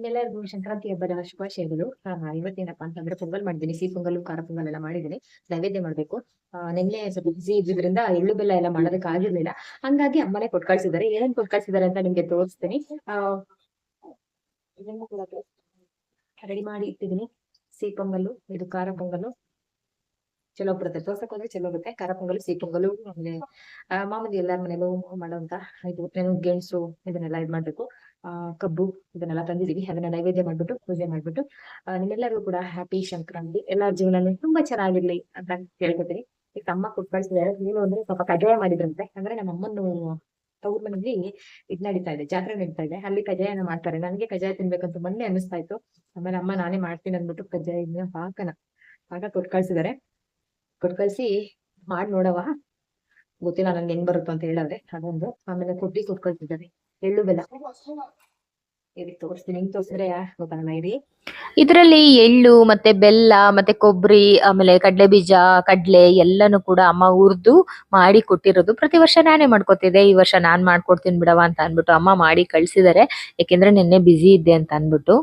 ನಿಮ್ಮೆಲ್ಲರಿಗೂ ಸಂಕ್ರಾಂತಿ ಹಬ್ಬದ ಶುಭಾಶಯಗಳು. ಇವತ್ತೇನಪ್ಪ ಅಂತಂದ್ರೆ ಪೊಂಗಲ್ ಮಾಡಿದ್ದೀನಿ ಸಿಹಿ ಪೊಂಗಲ್ ಖಾರ ಪೊಂಗಲ್ ಎಲ್ಲ ಮಾಡಿದ್ದೀನಿ. ನೈವೇದ್ಯ ಮಾಡ್ಬೇಕು. ನಿನ್ನೆ ಸ್ವಲ್ಪ ಬಿಸಿ ಇದ್ದಿದ್ರಿಂದ ಎಳ್ಳು ಬೆಲ್ಲ ಎಲ್ಲ ಮಾಡೋದಕ್ಕೆ ಆಗಿರ್ಲಿಲ್ಲ. ಹಂಗಾಗಿ ಅಮ್ಮನೆ ಕೊಟ್ ಕಳ್ಸಿದ್ದಾರೆ ಏನೇನ್ ಕೊಟ್ ಕಳ್ಸಿದ್ದಾರೆ ಅಂತ ನಿಮ್ಗೆ ತೋರಿಸ್ತೀನಿ. ರೆಡಿ ಮಾಡಿ ಇಟ್ಟಿದ್ದೀನಿ. ಸಿಹಿ ಪೊಂಗಲ್ಲು, ಇದು ಖಾರ ಪೊಂಗಲ್ಲು. ಚಲೋ ಬರುತ್ತೆ. ತೋರ್ಸಕ್ ಹೋದ್ರೆ ಚಲೋ ಬರುತ್ತೆ. ಖಾರ ಪೊಂಗಲು ಸಿಹಿ ಪೊಂಗಲು ಆಮೇಲೆ ಮಾಮೂಲಿ ಎಲ್ಲಾರ ಮನೇಲೂ ಮಾಡೋಂತ ಇದು ಗೆಣಸು ಇದನ್ನೆಲ್ಲ ಇದ್ ಮಾಡ್ಬೇಕು ಕಬ್ಬು ಇದನ್ನೆಲ್ಲ ತಂದಿದೀವಿ ಅದನ್ನ ನೈವೇದ್ಯ ಮಾಡ್ಬಿಟ್ಟು, ಪೂಜೆ ಮಾಡ್ಬಿಟ್ಟು ನಿಮ್ಮೆಲ್ಲರಿಗೂ ಕೂಡ ಹ್ಯಾಪಿ ಸಂಕ್ರಾಂತಿ ಎಲ್ಲಾರ ಜೀವನ ತುಂಬಾ ಚೆನ್ನಾಗಿರ್ಲಿ ಅಂತ ಕೇಳ್ಕೊತೀನಿ. ಈಗ ತಮ್ಮ ಕೊಟ್ಟು ಏನು ಅಂದ್ರೆ ಪಾಪ ಕಜ್ಜಾಯ ಮಾಡಿದ್ರಂತೆ. ಅಂದ್ರೆ ನಮ್ಮ ಅಮ್ಮನ್ನು ತವ್ರ ಮನೆಯಲ್ಲಿ ಇದ್ ನಡೀತಾ ಇದೆ, ಜಾತ್ರೆ ನಡೀತಾ ಇದೆ. ಅಲ್ಲಿ ಕಜ್ಜಾಯನ ಮಾಡ್ತಾರೆ. ನನಗೆ ಕಜ್ಜಾಯ ತಿನ್ಬೇಕಂತ ಮೊನ್ನೆ ಅನಿಸ್ತಾ ಇತ್ತು. ಆಮೇಲೆ ಅಮ್ಮ ನಾನೇ ಮಾಡ್ತೀನಿ ಅಂದ್ಬಿಟ್ಟು ಕಜ್ಜಾಯ ಪಾಕನ, ಪಾಕ ಕೊಟ್ಟು ಕೊಟ್ಕಳ್ಸಿ ಕೊಟ್ಟು ಕಳ್ಸಿ ಮಾಡಿ ನೋಡವ ಗೊತ್ತಿಲ್ಲ ನನ್ಗೆ ಹೆಂಗ್ ಬರುತ್ತೋ ಅಂತ ಹೇಳಿದ್ರೆ ಅದೊಂದು. ಆಮೇಲೆ ಕೊಟ್ಟು ಕಳ್ಸಿದ್ದಾರೆ. ಎಳ್ಳು ಬೆಲ್ಲ. ತೋರಿಸ್ತೀನಿ ತೋರಿಸಿದ್ರೆ ಇರಿ ಇದರಲ್ಲಿ ಎಳ್ಳು, ಮತ್ತೆ ಬೆಲ್ಲ, ಮತ್ತೆ ಕೊಬ್ಬರಿ ಆಮೇಲೆ ಕಡಲೆ ಬೀಜ, ಕಡ್ಲೆ ಎಲ್ಲಾನು ಕೂಡ ಅಮ್ಮ ಹುರ್ದು ಮಾಡಿ ಕೊಟ್ಟಿರೋದು. ಪ್ರತಿ ವರ್ಷ ನಾನೇ ಮಾಡ್ಕೊತಿದ್ದೆ. ಈ ವರ್ಷ ನಾನ್ ಮಾಡ್ಕೊಡ್ತೀನಿ ಬಿಡವ ಅಂತ ಅನ್ಬಿಟ್ಟು ಅಮ್ಮ ಮಾಡಿ ಕಳ್ಸಿದಾರೆ. ಯಾಕೆಂದ್ರೆ ನಿನ್ನೆ ಬ್ಯುಸಿ ಇದ್ದೆ ಅಂತ ಅನ್ಬಿಟ್ಟು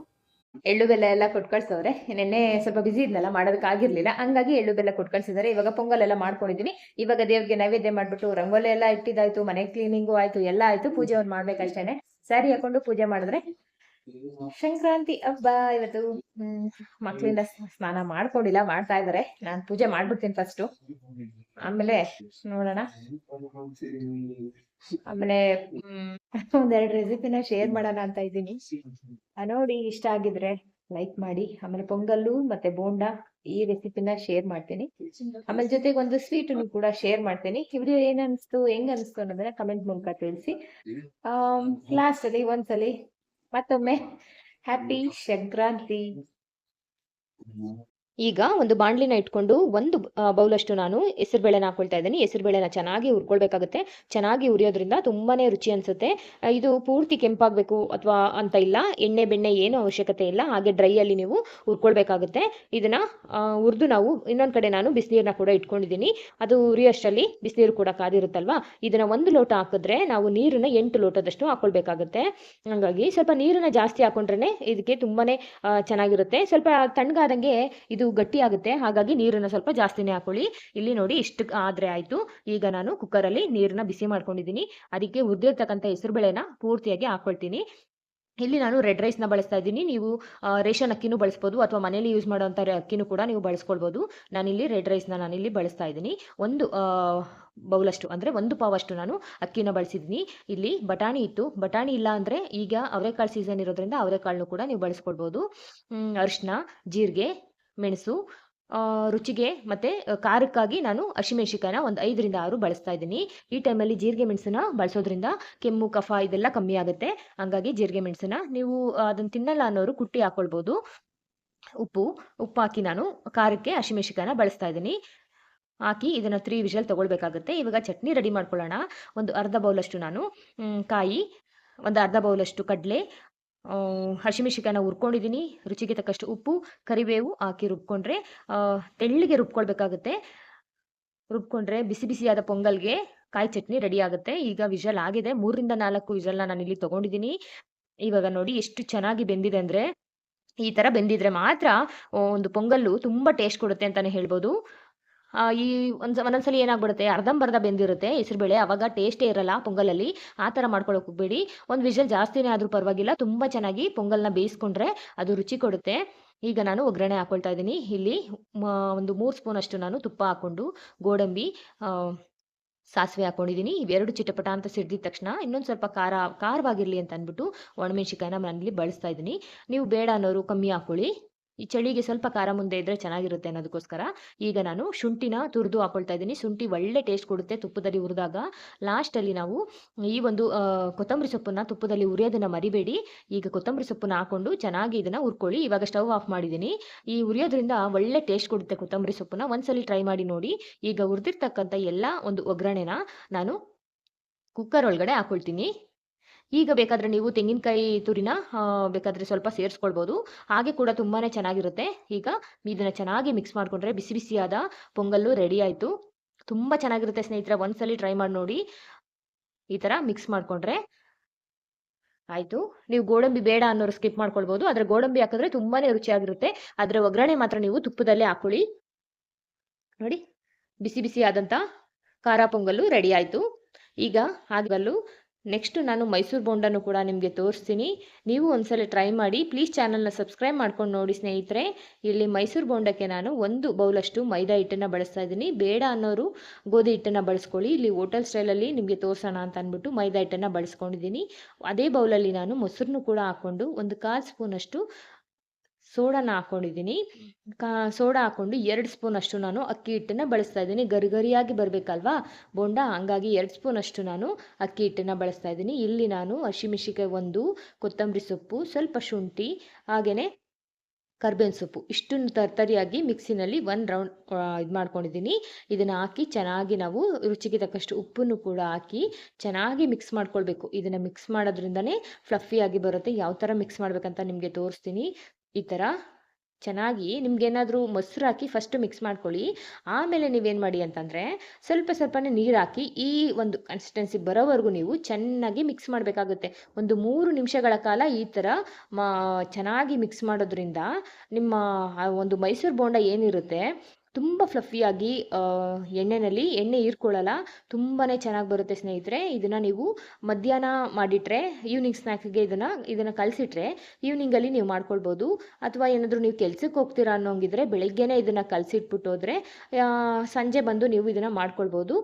ಎಳ್ಳು ಬೆಲ್ಲ ಎಲ್ಲ ಕೊಟ್ಟು ಕಳ್ಸವ್ರೆ. ನಿನ್ನೆ ಸ್ವಲ್ಪ ಬಿಸಿ ಇದ್ನಲ್ಲ, ಮಾಡೋದಕ್ಕಾಗಿರ್ಲಿಲ್ಲ. ಹಂಗಾಗಿ ಎಳ್ಳು ಬೆಲ್ಲ ಕೊಟ್ಟು ಕಳ್ಸಿದ್ದಾರೆ ಇವಾಗ ಪೊಂಗಲ್ ಎಲ್ಲ ಮಾಡ್ಕೊಂಡಿದೀನಿ. ಇವಾಗ ದೇವ್ರಿಗೆ ನೈವೇದ್ಯ ಮಾಡ್ಬಿಟ್ಟು ರಂಗೋಲಿ ಎಲ್ಲ ಇಟ್ಟಿದ್ದಾಯ್ತು, ಮನೆ ಕ್ಲೀನಿಂಗು ಆಯ್ತು, ಎಲ್ಲ ಆಯ್ತು. ಪೂಜೆ ಅವ್ರು ಮಾಡ್ಬೇಕಷ್ಟೇನೆ. ಸ್ಯಾರಿ ಹಾಕೊಂಡು ಪೂಜೆ ಮಾಡಿದ್ರೆ ಸಂಕ್ರಾಂತಿ ಹಬ್ಬ ಇವತ್ತು. ಹ್ಮ್, ಮಕ್ಳಿಂದ ಸ್ನಾನ ಮಾಡ್ಕೊಂಡಿಲ್ಲ, ಮಾಡ್ತಾ ಇದಾರೆ. ನಾನ್ ಪೂಜೆ ಮಾಡ್ಬಿಡ್ತೀನಿ ಫಸ್ಟ್ ಆಮೇಲೆ ನೋಡೋಣ. ಆಮೇಲೆ ಹ್ಮ್ ಒಂದೆರಡು ರೆಸಿಪಿನ ಶೇರ್ ಮಾಡೋಣ ಅಂತ ಇದ್ದೀನಿ. ನೋಡಿ ಇಷ್ಟ ಆಗಿದ್ರೆ ಲೈಕ್ ಮಾಡಿ. ಆಮೇಲೆ ಪೊಂಗಲ್ಲು ಮತ್ತೆ ಬೋಂಡ ಈ ರೆಸಿಪಿನ ಶೇರ್ ಮಾಡ್ತೀನಿ. ಆಮೇಲೆ ಜೊತೆಗೆ ಒಂದು ಸ್ವೀಟ್ ಕೂಡ ಶೇರ್ ಮಾಡ್ತೀನಿ. ಈ ವಿಡಿಯೋ ಏನ್ ಅನ್ಸ್ತು ಹೆಂಗ್ ಅನ್ಸ್ತು ಅನ್ನೋದನ್ನ ಕಮೆಂಟ್ ಮೂಲಕ ತಿಳಿಸಿ. ಲಾಸ್ಟ್ ಅಲ್ಲಿ ಒಂದ್ಸಲಿ ಮತ್ತೊಮ್ಮೆ. ಹ್ಯಾಪಿ ಸಂಕ್ರಾಂತಿ. ಈಗ ಒಂದು ಬಾಣ್ಲಿನ ಇಟ್ಕೊಂಡು ಒಂದು ಬೌಲಷ್ಟು ನಾನು ಹೆಸರುಬೇಳೆನ ಹಾಕೊಳ್ತಾ ಇದ್ದೀನಿ. ಹೆಸರುಬೇಳೆನ ಚೆನ್ನಾಗಿ ಹುರ್ಕೊಳ್ಬೇಕಾಗುತ್ತೆ. ಚೆನ್ನಾಗಿ ಉರಿಯೋದ್ರಿಂದ ತುಂಬಾನೇ ರುಚಿ ಅನ್ಸುತ್ತೆ. ಇದು ಪೂರ್ತಿ ಕೆಂಪಾಗಬೇಕು ಅಥವಾ ಅಂತ ಇಲ್ಲ. ಎಣ್ಣೆ ಬೆಣ್ಣೆ ಏನು ಅವಶ್ಯಕತೆ ಇಲ್ಲ. ಹಾಗೆ ಡ್ರೈಯಲ್ಲಿ ನೀವು ಹುರ್ಕೊಳ್ಬೇಕಾಗುತ್ತೆ. ಇದನ್ನ ಹುರಿದು ನಾವು ಇನ್ನೊಂದು ಕಡೆ ನಾನು ಬಿಸಿನೀರನ್ನ ಕೂಡ ಇಟ್ಕೊಂಡಿದ್ದೀನಿ. ಅದು ಉರಿಯೋಷ್ಟರಲ್ಲಿ ಬಿಸಿನೀರು ಕೂಡ ಕಾದಿರುತ್ತಲ್ವಾ? ಇದನ್ನ ಒಂದು ಲೋಟ ಹಾಕಿದ್ರೆ ನಾವು ನೀರನ್ನ ಎಂಟು ಲೋಟದಷ್ಟು ಹಾಕೊಳ್ಬೇಕಾಗುತ್ತೆ. ಹಾಗಾಗಿ ಸ್ವಲ್ಪ ನೀರನ್ನ ಜಾಸ್ತಿ ಹಾಕೊಂಡ್ರೆ ಇದಕ್ಕೆ ತುಂಬಾನೇ ಆ, ಚೆನ್ನಾಗಿರುತ್ತೆ. ಸ್ವಲ್ಪ ತಣ್ಣಗಾದಂಗೆ ಇದು ಗಟ್ಟಿ ಆಗುತ್ತೆ. ಹಾಗಾಗಿ ನೀರನ್ನು ಸ್ವಲ್ಪ ಜಾಸ್ತಿನೇ ಹಾಕೊಳ್ಳಿ. ಇಲ್ಲಿ ನೋಡಿ ಇಷ್ಟು ಆದ್ರೆ ಆಯ್ತು. ಈಗ ನಾನು ಕುಕ್ಕರಲ್ಲಿ ನೀರನ್ನ ಬಿಸಿ ಮಾಡ್ಕೊಂಡಿದ್ದೀನಿ. ಅದಕ್ಕೆ ಹುರಿದಿರ್ತಕ್ಕಂಥ ಹೆಸರುಬೇಳೆನ ಪೂರ್ತಿಯಾಗಿ ಹಾಕೊಳ್ತೀನಿ. ಇಲ್ಲಿ ನಾನು ರೆಡ್ ರೈಸ್ನ ಬಳಸ್ತಾ ಇದ್ದೀನಿ. ನೀವು ರೇಷನ್ ಅಕ್ಕಿನೂ ಬಳಸ್ಬೋದು ಅಥವಾ ಮನೇಲಿ ಯೂಸ್ ಮಾಡುವಂಥ ಅಕ್ಕಿನೂ ಕೂಡ ನೀವು ಬಳಸ್ಕೊಳ್ಬೋದು. ನಾನಿಲ್ಲಿ ರೆಡ್ ರೈಸ್ನ ನಾನಿಲ್ಲಿ ಬಳಸ್ತಾ ಇದ್ದೀನಿ. ಒಂದು ಬೌಲಷ್ಟು, ಅಂದರೆ ಒಂದು ಪಾವಷ್ಟು ನಾನು ಅಕ್ಕಿನ ಬಳಸಿದ್ದೀನಿ. ಇಲ್ಲಿ ಬಟಾಣಿ ಇತ್ತು. ಬಟಾಣಿ ಇಲ್ಲ ಅಂದರೆ ಈಗ ಅವರೆಕಾಳು ಸೀಸನ್ ಇರೋದ್ರಿಂದ ಅವರೆಕಾಳನ್ನು ಕೂಡ ನೀವು ಬಳಸ್ಕೊಳ್ಬೋದು. ಅರಿಶಿನ, ಜೀರಿಗೆ ಮೆಣಸು ರುಚಿಗೆ ಮತ್ತು ಖಾರಕ್ಕಾಗಿ ನಾನು ಹಸಿಮೆಣಸಿಕಾಯಿನ ಒಂದು ಐದರಿಂದ ಆರು ಬಳಸ್ತಾ ಇದ್ದೀನಿ. ಈ ಟೈಮಲ್ಲಿ ಜೀರಿಗೆ ಮೆಣಸನ್ನ ಬಳಸೋದ್ರಿಂದ ಕೆಮ್ಮು, ಕಫ ಇದೆಲ್ಲ ಕಮ್ಮಿ ಆಗುತ್ತೆ. ಹಂಗಾಗಿ ಜೀರಿಗೆ ಮೆಣಸನ್ನ ನೀವು ಅದನ್ನು ತಿನ್ನಲ್ಲ ಅನ್ನೋರು ಕುಟ್ಟಿ ಹಾಕೊಳ್ಬೋದು. ಉಪ್ಪು ಉಪ್ಪು ಹಾಕಿ ನಾನು ಖಾರಕ್ಕೆ ಹಸಿಮೆಣಸಿಕಾಯಿನ ಬಳಸ್ತಾ ಇದ್ದೀನಿ. ಹಾಕಿ ಇದನ್ನು ತ್ರೀ ವಿಷಲ್ ತೊಗೊಳ್ಬೇಕಾಗುತ್ತೆ. ಇವಾಗ ಚಟ್ನಿ ರೆಡಿ ಮಾಡ್ಕೊಳ್ಳೋಣ. ಒಂದು ಅರ್ಧ ಬೌಲಷ್ಟು ನಾನು ಕಾಯಿ, ಒಂದು ಅರ್ಧ ಬೌಲಷ್ಟು ಕಡಲೆ ಹಸಿಮೆಣಸಿಕಾಯಿನ ಹುರ್ಕೊಂಡಿದ್ದೀನಿ ರುಚಿಗೆ ತಕ್ಕಷ್ಟು ಉಪ್ಪು, ಕರಿಬೇವು ಹಾಕಿ ರುಬ್ಕೊಂಡ್ರೆ ತೆಳ್ಳಿಗೆ ರುಬ್ಕೊಳ್ಬೇಕಾಗುತ್ತೆ. ರುಬ್ಕೊಂಡ್ರೆ ಬಿಸಿ ಬಿಸಿಯಾದ ಪೊಂಗಲ್ಗೆ ಕಾಯಿ ಚಟ್ನಿ ರೆಡಿ ಆಗುತ್ತೆ. ಈಗ ವಿಜಲ್ ಆಗಿದೆ. ಮೂರರಿಂದ ನಾಲ್ಕು ವಿಜಲ್ನ ನಾನು ಇಲ್ಲಿ ತೊಗೊಂಡಿದ್ದೀನಿ ಇವಾಗ ನೋಡಿ ಎಷ್ಟು ಚೆನ್ನಾಗಿ ಬೆಂದಿದೆ ಅಂದರೆ ಈ ಥರ ಬೆಂದಿದ್ರೆ ಮಾತ್ರ ಒಂದು ಪೊಂಗಲ್ಲು ತುಂಬ ಟೇಸ್ಟ್ ಕೊಡುತ್ತೆ ಅಂತಲೇ ಹೇಳ್ಬೋದು. ಈ ಒಂದು ಒಂದೊಂದ್ಸಲಿ ಏನಾಗ್ಬಿಡುತ್ತೆ? ಅರ್ಧಂಬರ್ಧ ಬೆಂದಿರುತ್ತೆ ಹೆಸರುಬೇಳೆ ಅವಾಗ ಟೇಸ್ಟೇ ಇರಲ್ಲ ಪೊಂಗಲಲ್ಲಿ. ಆ ಥರ ಮಾಡ್ಕೊಳ್ಳೋಕೆ ಹೋಗ್ಬೇಡಿ. ಒಂದು ವಿಷಲ್ ಜಾಸ್ತಿನೇ ಆದರೂ ಪರವಾಗಿಲ್ಲ. ತುಂಬ ಚೆನ್ನಾಗಿ ಪೊಂಗಲ್ನ ಬೇಯಿಸ್ಕೊಂಡ್ರೆ ಅದು ರುಚಿ ಕೊಡುತ್ತೆ. ಈಗ ನಾನು ಒಗ್ಗರಣೆ ಹಾಕ್ಕೊಳ್ತಾ ಇದ್ದೀನಿ. ಇಲ್ಲಿ ಒಂದು ಮೂರು ಸ್ಪೂನ್ ಅಷ್ಟು ನಾನು ತುಪ್ಪ ಹಾಕ್ಕೊಂಡು, ಗೋಡಂಬಿ ಸಾಸಿವೆ ಹಾಕೊಂಡಿದ್ದೀನಿ. ಇವೆರಡು ಚಿಟಪಟ ಅಂತ ಸಿಡ್ದಿದ ತಕ್ಷಣ ಇನ್ನೊಂದು ಸ್ವಲ್ಪ ಖಾರ, ಖಾರವಾಗಿರಲಿ ಅಂತ ಅಂದ್ಬಿಟ್ಟು ನಾನು ಇಲ್ಲಿ ಬಳಸ್ತಾ ಇದ್ದೀನಿ. ನೀವು ಬೇಡ ಅನ್ನೋರು ಕಮ್ಮಿ ಹಾಕೊಳ್ಳಿ. ಈ ಚಳಿಗೆ ಸ್ವಲ್ಪ ಖಾರ ಮುಂದೆ ಇದ್ರೆ ಚೆನ್ನಾಗಿರುತ್ತೆ ಅನ್ನೋದಕ್ಕೋಸ್ಕರ ಈಗ ನಾನು ಶುಂಠಿನ ತುರಿದು ಹಾಕೊಳ್ತಾ ಇದ್ದೀನಿ. ಶುಂಠಿ ಒಳ್ಳೆ ಟೇಸ್ಟ್ ಕೊಡುತ್ತೆ ತುಪ್ಪದಲ್ಲಿ ಹುರಿದಾಗ. ಲಾಸ್ಟಲ್ಲಿ ನಾವು ಈ ಒಂದು ಕೊತ್ತಂಬರಿ ಸೊಪ್ಪನ್ನ ತುಪ್ಪದಲ್ಲಿ ಉರಿಯೋದನ್ನ ಮರಿಬೇಡಿ. ಈಗ ಕೊತ್ತಂಬರಿ ಸೊಪ್ಪನ್ನ ಹಾಕೊಂಡು ಚೆನ್ನಾಗಿ ಇದನ್ನ ಹುರ್ಕೊಳ್ಳಿ. ಇವಾಗ ಸ್ಟವ್ ಆಫ್ ಮಾಡಿದ್ದೀನಿ. ಈ ಉರಿಯೋದ್ರಿಂದ ಒಳ್ಳೆ ಟೇಸ್ಟ್ ಕೊಡುತ್ತೆ ಕೊತ್ತಂಬರಿ ಸೊಪ್ಪನ್ನ. ಒಂದ್ಸಲಿ ಟ್ರೈ ಮಾಡಿ ನೋಡಿ. ಈಗ ಹುರಿದಿರ್ತಕ್ಕಂಥ ಎಲ್ಲ ಒಂದು ಒಗ್ಗರಣೆನ ನಾನು ಕುಕ್ಕರ್ ಒಳಗಡೆ ಹಾಕೊಳ್ತೀನಿ. ಈಗ ಬೇಕಾದ್ರೆ ನೀವು ತೆಂಗಿನಕಾಯಿ ತುರಿನ ಬೇಕಾದ್ರೆ ಸ್ವಲ್ಪ ಸೇರಿಸ್ಕೊಳ್ಬೋದು. ಹಾಗೆ ಕೂಡ ತುಂಬಾನೇ ಚೆನ್ನಾಗಿರುತ್ತೆ. ಈಗ ಇದನ್ನ ಚೆನ್ನಾಗಿ ಮಿಕ್ಸ್ ಮಾಡ್ಕೊಂಡ್ರೆ ಬಿಸಿ ಬಿಸಿಯಾದ ಪೊಂಗಲ್ಲು ರೆಡಿ ಆಯ್ತು. ತುಂಬಾ ಚೆನ್ನಾಗಿರುತ್ತೆ ಸ್ನೇಹಿತರ, ಒಂದ್ಸಲಿ ಟ್ರೈ ಮಾಡಿ ನೋಡಿ. ಈ ತರ ಮಿಕ್ಸ್ ಮಾಡ್ಕೊಂಡ್ರೆ ಆಯ್ತು. ನೀವು ಗೋಡಂಬಿ ಬೇಡ ಅನ್ನೋರು ಸ್ಕಿಪ್ ಮಾಡ್ಕೊಳ್ಬೋದು. ಆದ್ರೆ ಗೋಡಂಬಿ ಹಾಕಿದ್ರೆ ತುಂಬಾನೇ ರುಚಿಯಾಗಿರುತ್ತೆ. ಆದ್ರೆ ಒಗ್ಗರಣೆ ಮಾತ್ರ ನೀವು ತುಪ್ಪದಲ್ಲೇ ಹಾಕೊಳ್ಳಿ ನೋಡಿ, ಬಿಸಿ ಬಿಸಿ ಆದಂತ ಖಾರ ಪೊಂಗಲ್ಲು ರೆಡಿ ಆಯ್ತು. ಈಗ ಹಾಗಲ್ಲು ನೆಕ್ಸ್ಟ್ ನಾನು ಮೈಸೂರು ಬೋಂಡನ್ನು ಕೂಡ ನಿಮಗೆ ತೋರಿಸ್ತೀನಿ. ನೀವು ಒಂದ್ಸಲ ಟ್ರೈ ಮಾಡಿ ಪ್ಲೀಸ್ ಚಾನಲ್ನ ಸಬ್ಸ್ಕ್ರೈಬ್ ಮಾಡ್ಕೊಂಡು ನೋಡಿ ಸ್ನೇಹಿತರೆ. ಇಲ್ಲಿ ಮೈಸೂರು ಬೋಂಡಕ್ಕೆ ನಾನು ಒಂದು ಬೌಲಷ್ಟು ಮೈದಾ ಹಿಟ್ಟನ್ನು ಬಳಸ್ತಾ ಇದ್ದೀನಿ. ಬೇಡ ಅನ್ನೋರು ಗೋಧಿ ಹಿಟ್ಟನ್ನು ಬಳಸ್ಕೊಳ್ಳಿ. ಇಲ್ಲಿ ಹೋಟೆಲ್ ಸ್ಟೈಲಲ್ಲಿ ನಿಮಗೆ ತೋರಿಸೋಣ ಅಂತ ಅಂದ್ಬಿಟ್ಟು ಮೈದಾ ಹಿಟ್ಟನ್ನು ಬಳಸ್ಕೊಂಡಿದ್ದೀನಿ. ಅದೇ ಬೌಲಲ್ಲಿ ನಾನು ಮೊಸರನ್ನು ಕೂಡ ಹಾಕ್ಕೊಂಡು ಒಂದು ಕಾಲು ಸ್ಪೂನಷ್ಟು ಸೋಡಾನ ಹಾಕೊಂಡಿದ್ದೀನಿ. ಕಾ ಸೋಡಾ ಹಾಕ್ಕೊಂಡು ಎರಡು ಸ್ಪೂನಷ್ಟು ನಾನು ಅಕ್ಕಿ ಹಿಟ್ಟನ್ನು ಬಳಸ್ತಾ ಇದ್ದೀನಿ. ಗರಿಗರಿಯಾಗಿ ಬರಬೇಕಲ್ವಾ? ಬೋಂಡ ಹಂಗಾಗಿ ಎರಡು ಸ್ಪೂನಷ್ಟು ನಾನು ಅಕ್ಕಿ ಹಿಟ್ಟನ್ನು ಬಳಸ್ತಾ ಇದ್ದೀನಿ. ಇಲ್ಲಿ ನಾನು ಹಸಿಮೆಣಸಿಕಾಯಿ ಒಂದು ಕೊತ್ತಂಬರಿ ಸೊಪ್ಪು ಸ್ವಲ್ಪ ಶುಂಠಿ ಹಾಗೆಯೇ ಕರ್ಬೇವಿನ ಸೊಪ್ಪು. ಇಷ್ಟನ್ನು ತರ್ತರಿಯಾಗಿ ಮಿಕ್ಸಿನಲ್ಲಿ ಒಂದು ರೌಂಡ್ ಇದು ಮಾಡ್ಕೊಂಡಿದ್ದೀನಿ. ಇದನ್ನು ಹಾಕಿ ಚೆನ್ನಾಗಿ ನಾವು ರುಚಿಗೆ ತಕ್ಕಷ್ಟು ಉಪ್ಪನ್ನು ಕೂಡ ಹಾಕಿ ಚೆನ್ನಾಗಿ ಮಿಕ್ಸ್ ಮಾಡ್ಕೊಳ್ಬೇಕು. ಇದನ್ನು ಮಿಕ್ಸ್ ಮಾಡೋದ್ರಿಂದನೇ ಫ್ಲಫಿಯಾಗಿ ಬರುತ್ತೆ. ಯಾವ ಥರ ಮಿಕ್ಸ್ ಮಾಡಬೇಕಂತ ನಿಮಗೆ ತೋರಿಸ್ತೀನಿ. ಈ ಥರ ಚೆನ್ನಾಗಿ ನಿಮಗೇನಾದರೂ ಮೊಸರು ಹಾಕಿ ಫಸ್ಟ್ ಮಿಕ್ಸ್ ಮಾಡ್ಕೊಳ್ಳಿ. ಆಮೇಲೆ ನೀವೇನು ಮಾಡಿ ಅಂತಂದರೆ ಸ್ವಲ್ಪ ಸ್ವಲ್ಪನೇ ನೀರು ಹಾಕಿ ಈ ಒಂದು ಕನ್ಸಿಸ್ಟೆನ್ಸಿ ಬರೋವರೆಗೂ ನೀವು ಚೆನ್ನಾಗಿ ಮಿಕ್ಸ್ ಮಾಡಬೇಕಾಗುತ್ತೆ. ಒಂದು ಮೂರು ನಿಮಿಷಗಳ ಕಾಲ ಈ ಥರ ಚೆನ್ನಾಗಿ ಮಿಕ್ಸ್ ಮಾಡೋದ್ರಿಂದ ನಿಮ್ಮ ಒಂದು ಮೈಸೂರು ಬೋಂಡ ಏನಿರುತ್ತೆ ತುಂಬ ಫ್ಲಫಿಯಾಗಿ ಎಣ್ಣೆಯಲ್ಲಿ ಎಣ್ಣೆ ಹೀರ್ಕೊಳ್ಳಲ್ಲ ತುಂಬಾ ಚೆನ್ನಾಗಿ ಬರುತ್ತೆ ಸ್ನೇಹಿತರೆ. ಇದನ್ನು ನೀವು ಮಧ್ಯಾಹ್ನ ಮಾಡಿಟ್ರೆ ಈವ್ನಿಂಗ್ ಸ್ನ್ಯಾಕ್ಗೆ ಇದನ್ನು ಇದನ್ನು ಕಲಸಿಟ್ರೆ ಈವ್ನಿಂಗಲ್ಲಿ ನೀವು ಮಾಡ್ಕೊಳ್ಬೋದು. ಅಥವಾ ಏನಾದರೂ ನೀವು ಕೆಲ್ಸಕ್ಕೆ ಹೋಗ್ತೀರಾ ಅನ್ನೋಂಗಿದ್ರೆ, ಬೆಳಗ್ಗೆನೇ ಇದನ್ನು ಕಲಸಿಟ್ಬಿಟ್ಟು ಹೋದರೆ ಸಂಜೆ ಬಂದು ನೀವು ಇದನ್ನು ಮಾಡ್ಕೊಳ್ಬೋದು.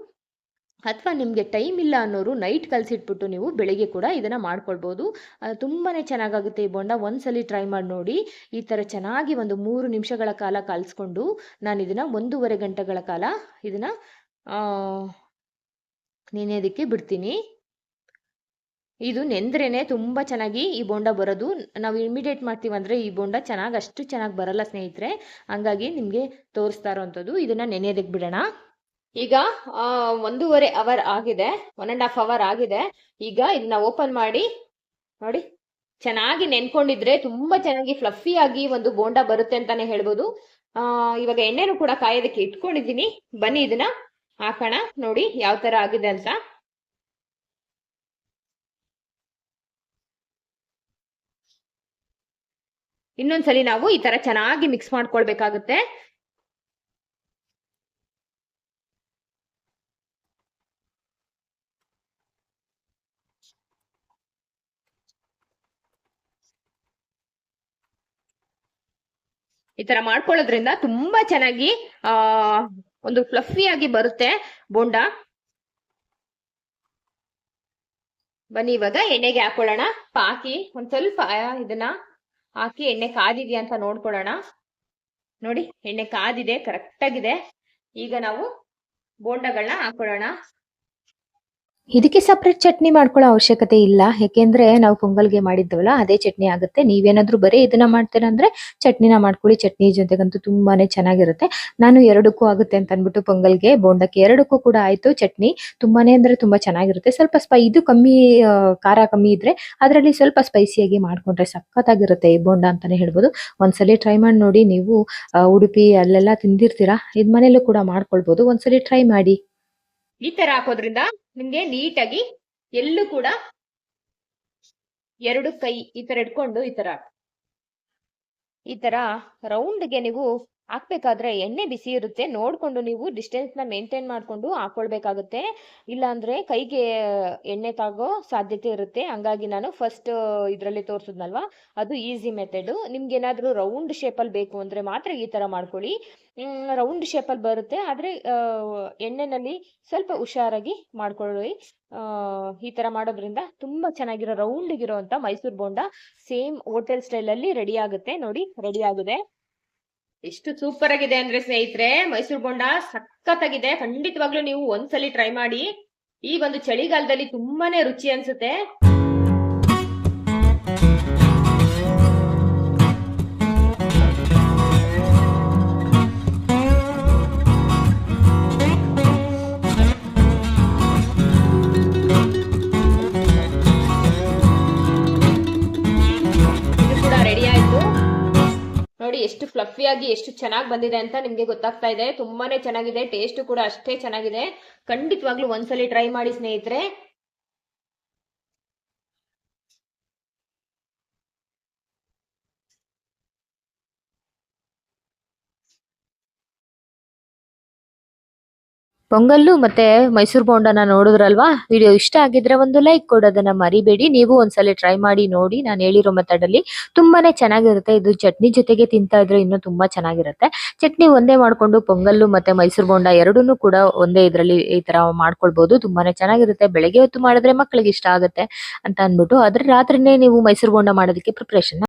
ಅಥವಾ ನಿಮಗೆ ಟೈಮ್ ಇಲ್ಲ ಅನ್ನೋರು ನೈಟ್ ಕಲಸಿಟ್ಬಿಟ್ಟು ನೀವು ಬೆಳಿಗ್ಗೆ ಕೂಡ ಇದನ್ನು ಮಾಡ್ಕೊಳ್ಬೋದು. ತುಂಬಾ ಚೆನ್ನಾಗಾಗುತ್ತೆ ಈ ಬೋಂಡ. ಒಂದ್ಸಲಿ ಟ್ರೈ ಮಾಡಿ ನೋಡಿ. ಈ ಥರ ಚೆನ್ನಾಗಿ ಒಂದು ಮೂರು ನಿಮಿಷಗಳ ಕಾಲ ಕಲಿಸ್ಕೊಂಡು ನಾನು ಇದನ್ನು ಒಂದೂವರೆ ಗಂಟೆಗಳ ಕಾಲ ಇದನ್ನು ನೆನೆಯೋದಕ್ಕೆ ಬಿಡ್ತೀನಿ. ಇದು ನೆಂದ್ರೇನೆ ತುಂಬ ಚೆನ್ನಾಗಿ ಈ ಬೋಂಡ ಬರೋದು. ನಾವು ಇಮಿಡಿಯೇಟ್ ಮಾಡ್ತೀವಿ ಅಂದರೆ ಈ ಬೋಂಡ ಚೆನ್ನಾಗಿ, ಅಷ್ಟು ಚೆನ್ನಾಗಿ ಬರಲ್ಲ ಸ್ನೇಹಿತರೆ. ಹಂಗಾಗಿ ನಿಮಗೆ ತೋರಿಸ್ತಾ ಇರೋವಂಥದ್ದು ಇದನ್ನು ನೆನೆಯೋದಕ್ಕೆ ಬಿಡೋಣ. ಈಗ ಒಂದೂವರೆ ಅವರ್ ಆಗಿದೆ ಒನ್ ಅಂಡ್ ಹಾಫ್ ಅವರ್ ಆಗಿದೆ. ಈಗ ಇದನ್ನ ಓಪನ್ ಮಾಡಿ, ನೋಡಿ, ಚೆನ್ನಾಗಿ ನೆನ್ಕೊಂಡಿದ್ರೆ ತುಂಬಾ ಚೆನ್ನಾಗಿ ಫ್ಲಫಿ ಆಗಿ ಒಂದು ಬೋಂಡ ಬರುತ್ತೆ ಅಂತಾನೆ ಹೇಳ್ಬೋದು. ಆ, ಇವಾಗ ಎಣ್ಣೆನೂ ಕೂಡ ಕಾಯೋದಕ್ಕೆ ಇಟ್ಕೊಂಡಿದ್ದೀನಿ. ಬನ್ನಿ ಇದನ್ನ ಹಾಕೋಣ, ನೋಡಿ ಯಾವ ತರ ಆಗಿದೆ ಅಂತ. ಇನ್ನೊಂದ್ಸಲಿ ನಾವು ಈ ತರ ಚೆನ್ನಾಗಿ ಮಿಕ್ಸ್ ಮಾಡ್ಕೊಳ್ಬೇಕಾಗುತ್ತೆ. ಈ ತರ ಮಾಡ್ಕೊಳ್ಳೋದ್ರಿಂದ ತುಂಬಾ ಚೆನ್ನಾಗಿ, ಆ, ಒಂದು ಫ್ಲಫಿ ಆಗಿ ಬರುತ್ತೆ ಬೋಂಡ. ಬನ್ನಿ ಇವಾಗ ಎಣ್ಣೆಗೆ ಹಾಕೊಳ್ಳೋಣ. ಹಾಕಿ ಒಂದ್ ಸ್ವಲ್ಪ ಇದನ್ನ ಹಾಕಿ ಎಣ್ಣೆ ಕಾದಿದ್ಯಾ ಅಂತ ನೋಡ್ಕೊಳ್ಳೋಣ. ನೋಡಿ, ಎಣ್ಣೆ ಕಾದಿದೆ ಕರೆಕ್ಟ್ ಆಗಿದೆ. ಈಗ ನಾವು ಬೋಂಡಗಳನ್ನ ಹಾಕೊಳ್ಳೋಣ. ಇದಕ್ಕೆ ಸಪ್ರೇಟ್ ಚಟ್ನಿ ಮಾಡ್ಕೊಳ್ಳೋ ಅವಶ್ಯಕತೆ ಇಲ್ಲ. ಯಾಕೆಂದ್ರೆ ನಾವು ಪೊಂಗಲ್ಗೆ ಮಾಡಿದ್ದವಲ್ಲ, ಅದೇ ಚಟ್ನಿ ಆಗುತ್ತೆ. ನೀವೇನಾದ್ರೂ ಬರೀ ಇದನ್ನ ಮಾಡ್ತೀರಾ ಅಂದ್ರೆ ಚಟ್ನಿನ ಮಾಡ್ಕೊಳ್ಳಿ. ಚಟ್ನಿ ಜೊತೆಗಂತೂ ತುಂಬಾನೇ ಚೆನ್ನಾಗಿರುತ್ತೆ. ನಾನು ಎರಡಕ್ಕೂ ಆಗುತ್ತೆ ಅಂತ ಅನ್ಬಿಟ್ಟು ಪೊಂಗಲ್ಗೆ ಬೋಂಡಕ್ಕೆ ಎರಡಕ್ಕೂ ಕೂಡ ಆಯ್ತು ಚಟ್ನಿ. ತುಂಬಾನೇ ಅಂದ್ರೆ ತುಂಬಾ ಚೆನ್ನಾಗಿರುತ್ತೆ. ಸ್ವಲ್ಪ ಸ್ಪೈ, ಇದು ಕಮ್ಮಿ ಖಾರ ಕಮ್ಮಿ ಇದ್ರೆ ಅದರಲ್ಲಿ ಸ್ವಲ್ಪ ಸ್ಪೈಸಿಯಾಗಿ ಮಾಡ್ಕೊಂಡ್ರೆ ಸಖತ್ತಾಗಿರುತ್ತೆ ಈ ಬೋಂಡ ಅಂತಾನೆ ಹೇಳ್ಬೋದು. ಒಂದ್ಸಲಿ ಟ್ರೈ ಮಾಡಿ ನೋಡಿ. ನೀವು ಉಡುಪಿ ಅಲ್ಲೆಲ್ಲ ತಿಂದಿರ್ತೀರಾ? ಇದ್ ಮನೇಲೂ ಕೂಡ ಮಾಡ್ಕೊಳ್ಬಹುದು ಒಂದ್ಸಲಿ ಟ್ರೈ ಮಾಡಿ. ಈ ತರ ಹಾಕೋದ್ರಿಂದ ನಿಮ್ಗೆ ನೀಟಾಗಿ ಎಲ್ಲೂ ಕೂಡ ಎರಡು ಕೈ ಈ ತರ ಇಟ್ಕೊಂಡು ಈ ತರ ಈ ತರ ರೌಂಡ್ಗೆ ನೀವು ಹಾಕ್ಬೇಕಾದ್ರೆ ಎಣ್ಣೆ ಬಿಸಿ ಇರುತ್ತೆ. ನೋಡಿಕೊಂಡು ನೀವು ಡಿಸ್ಟೆನ್ಸ್ನ ಮೇಂಟೈನ್ ಮಾಡ್ಕೊಂಡು ಹಾಕೊಳ್ಬೇಕಾಗುತ್ತೆ. ಇಲ್ಲಾಂದ್ರೆ ಕೈಗೆ ಎಣ್ಣೆ ತಾಗೋ ಸಾಧ್ಯತೆ ಇರುತ್ತೆ. ಹಂಗಾಗಿ ನಾನು ಫಸ್ಟ್ ಇದರಲ್ಲಿ ತೋರಿಸಿದ್ನಲ್ವಾ? ಅದು ಈಸಿ ಮೆಥಡ್ ನಿಮ್ಗೆ ಏನಾದ್ರೂ ರೌಂಡ್ ಶೇಪಲ್ಲಿ ಬೇಕು ಅಂದ್ರೆ ಮಾತ್ರ ಈ ತರ ಮಾಡ್ಕೊಳ್ಳಿ. ರೌಂಡ್ ಶೇಪಲ್ಲಿ ಬರುತ್ತೆ. ಆದ್ರೆ ಎಣ್ಣೆನಲ್ಲಿ ಸ್ವಲ್ಪ ಹುಷಾರಾಗಿ ಮಾಡ್ಕೊಳ್ಳಿ. ಈ ತರ ಮಾಡೋದ್ರಿಂದ ತುಂಬಾ ಚೆನ್ನಾಗಿರೋ ರೌಂಡ್ ಗಿರೋ ಅಂತ Mysore bonda same hotel style ಅಲ್ಲಿ ರೆಡಿ ಆಗುತ್ತೆ. ನೋಡಿ ರೆಡಿ ಆಗಿದೆ. ಎಷ್ಟು ಸೂಪರ್ ಆಗಿದೆ ಅಂದ್ರೆ ಸ್ನೇಹಿತರೆ, ಮೈಸೂರು ಬೋಂಡ ಸಖತ್ತಾಗಿದೆ. ಖಂಡಿತವಾಗ್ಲೂ ನೀವು ಒಂದ್ಸಲಿ ಟ್ರೈ ಮಾಡಿ. ಈ ಒಂದು ಚಳಿಗಾಲದಲ್ಲಿ ತುಂಬಾನೇ ರುಚಿ ಅನ್ಸುತ್ತೆ. ನೋಡಿ ಎಷ್ಟು ಫ್ಲಫಿ ಆಗಿ ಎಷ್ಟು ಚೆನ್ನಾಗಿ ಬಂದಿದೆ ಅಂತ ನಿಮ್ಗೆ ಗೊತ್ತಾಗ್ತಾ ಇದೆ. ತುಂಬಾನೇ ಚೆನ್ನಾಗಿದೆ ಟೇಸ್ಟ್ ಕೂಡ ಅಷ್ಟೇ ಚೆನ್ನಾಗಿದೆ. ಖಂಡಿತವಾಗ್ಲೂ ಒಂದ್ಸಲಿ ಟ್ರೈ ಮಾಡಿ ಸ್ನೇಹಿತರೆ. ಪೊಂಗಲ್ಲು ಮತ್ತೆ ಮೈಸೂರು ಬೋಂಡನ ನೋಡಿದ್ರಲ್ವಾ? ವಿಡಿಯೋ ಇಷ್ಟ ಆಗಿದ್ರೆ ಒಂದು ಲೈಕ್ ಕೊಡೋದನ್ನ ಮರಿಬೇಡಿ. ನೀವು ಒಂದ್ಸಲ ಟ್ರೈ ಮಾಡಿ ನೋಡಿ. ನಾನು ಹೇಳಿರೋ ಮೆಥಡ್ ಅಲ್ಲಿ ತುಂಬಾನೇ ಚೆನ್ನಾಗಿರುತ್ತೆ. ಇದು ಚಟ್ನಿ ಜೊತೆಗೆ ತಿಂತಾ ಇದ್ರೆ ಇನ್ನೂ ತುಂಬಾ ಚೆನ್ನಾಗಿರುತ್ತೆ. ಚಟ್ನಿ ಒಂದೇ ಮಾಡ್ಕೊಂಡು ಪೊಂಗಲ್ಲು ಮತ್ತೆ ಮೈಸೂರು ಬೋಂಡ ಎರಡನ್ನೂ ಕೂಡ ಒಂದೇ ಇದರಲ್ಲಿ ಈ ತರ ಮಾಡ್ಕೊಳ್ಬಹುದು ತುಂಬಾನೇ ಚೆನ್ನಾಗಿರುತ್ತೆ. ಬೆಳಗ್ಗೆ ಹೊತ್ತು ಮಾಡಿದ್ರೆ ಮಕ್ಕಳಿಗೆ ಇಷ್ಟ ಆಗುತ್ತೆ ಅಂತ ಅಂದ್ಬಿಟ್ಟು. ಅದ್ರ ರಾತ್ರಿನೇ ನೀವು ಮೈಸೂರು ಬೋಂಡ ಮಾಡೋದಕ್ಕೆ ಪ್ರಿಪ್ರೇಷನ್